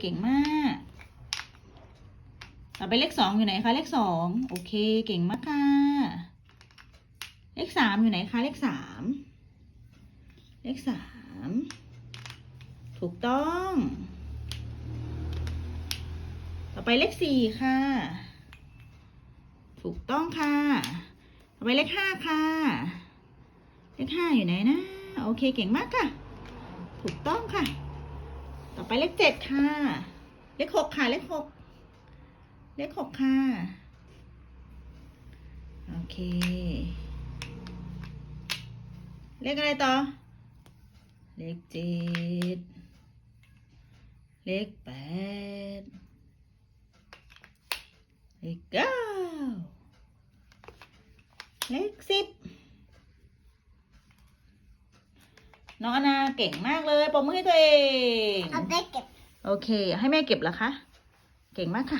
เก่งมาก ต่อไปเลขสองอยู่ไหนคะ เลขสองโอเค เก่งมากค่ะ เลขสามอยู่ไหนคะ เลขสามเลขสามถูกต้อง ต่อไปเลขสี่ค่ะ ถูกต้องค่ะ ต่อไปเลขห้าค่ะ เลขห้าอยู่ไหนนะ โอเคเก่งมากค่ะ ถูกต้องค่ะ ต่อไปเลขเจ็ดค่ะ เลขหกค่ะ เลขหก เลขหกค่ะ โอเค เลขอะไรต่อ เลขเจ็ด เลขแปด เลขเก้า เลขสิบน้องอนาเก่งมากเลยปรบมือให้ตัวเองอ โอเค ให้แม่เก็บเหรอคะ เก่งมากค่ะ